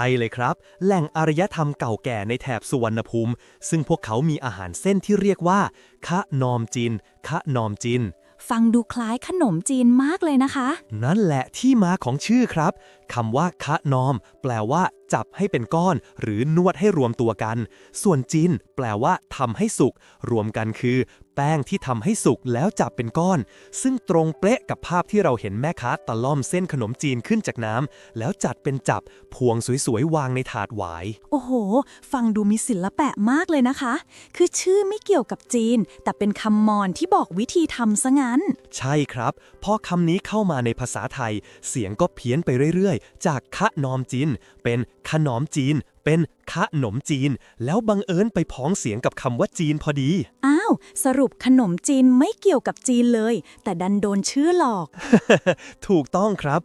ไอเลยครับ แหล่งอารยธรรมเก่าแก่ในแถบสุวรรณภูมิ ซึ่งพวกเขามีอาหารเส้นที่เรียกว่าคะนอมจินคะนอมจิน ฟังดูคล้ายขนมจีนมากเลยนะคะ นั่นแหละที่มาของชื่อครับ คำว่าคะนอม แปลว่า จับให้เป็นก้อน หรือนวดให้รวมตัวกัน ส่วนจิน แปลว่าทำให้สุก รวมกันคือ แป้งที่ทำให้สุกแล้วจับเป็นก้อน ซึ่งตรงเป๊ะกับภาพที่เราเห็นแม่ค้าตะล่อมเส้นขนมจีนขึ้นจากน้ำแล้วจัดเป็นจับ พวงสวยๆ วางในถาดหวาย โอ้โห ฟังดูมีศิลปะมากเลยนะคะ คือชื่อไม่เกี่ยวกับจีน แต่เป็นคำมอญที่บอกวิธีทำซะงั้น ใช่ครับ พอคำนี้เข้ามาในภาษาไทย เสียงก็เพี้ยนไปเรื่อยๆจากคะนอมจีน เป็นขนอมจีน เป็นคะหนมจีน แล้วบังเอิญไปพ้องเสียงกับคำว่าจีนพอดี อ้าว สรุปขนมจีนไม่เกี่ยวกับจีนเลย แต่ดันโดนชื่อหลอก ถูกต้องครับ